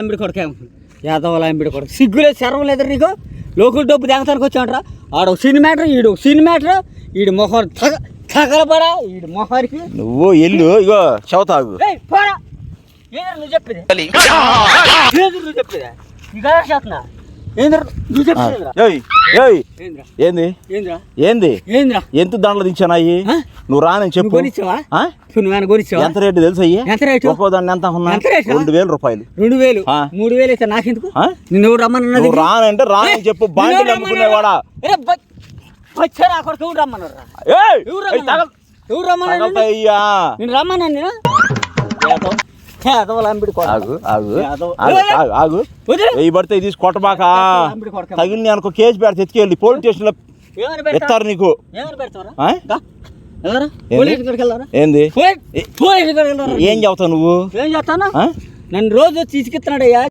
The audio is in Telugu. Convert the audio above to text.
అంబిడి కొడక. యాదవ అంబిడి కొడక. సిగ్గులేదు శరం లేదు నీకు? లోకల్ డబ్బు దిగతానికి వచ్చామంటారా ఆడ సినిమాటర్ ఈడు సినిమాటర్ ఈడు మొహం తగ తగలబడా ఈడు మొహానికి. నువ్వు ఎల్లు ఇగో చెవతాగు పోరా. నువ్వు చెప్పేది? నువ్వు చెప్పేది? ఇక చేస్తున్నా. నువ్వు ఏంది? ఎంత దండలు దించానాయి ఆ? నువ్వు రానని నువ్వు చెప్పు. నువ్వు ఎంత రేటు తెలుసు అయ్యి? ఎంత దాన్ని? రెండు వేల రూపాయలు. రెండు వేలు. మూడు వేలు అయితే నాకెందుకు? ఎవరు రమ్మన్నది నువ్వు రానంటే రానని చెప్పు. బాండీలు అమ్ముకునేవాడా వచ్చారా అక్కడికి ఎవరు రమ్మన్నారా ఏయ్! ఎవరు ఏయ్, తగ- రమ్మన్నారు ఎవరు రమ్మన్నారు తగలతాయ్యా. నేను రమ్మన్నాను నేను వెయ్యి పడితే తీసి కొట్టబాక. లంబిడి కొడక. తగిలి అనుకో కేసు పెడితే ఎత్తుకెళ్ళి. పోలీస్ స్టేషన్లో? ఎత్తారు నీకు. ఏంది? ఏం చెబుతావు నువ్వు? ఏం చేస్తాను ఆ? నన్ను రోజు వచ్చి ఇసుకిస్తున్నాడయ్యా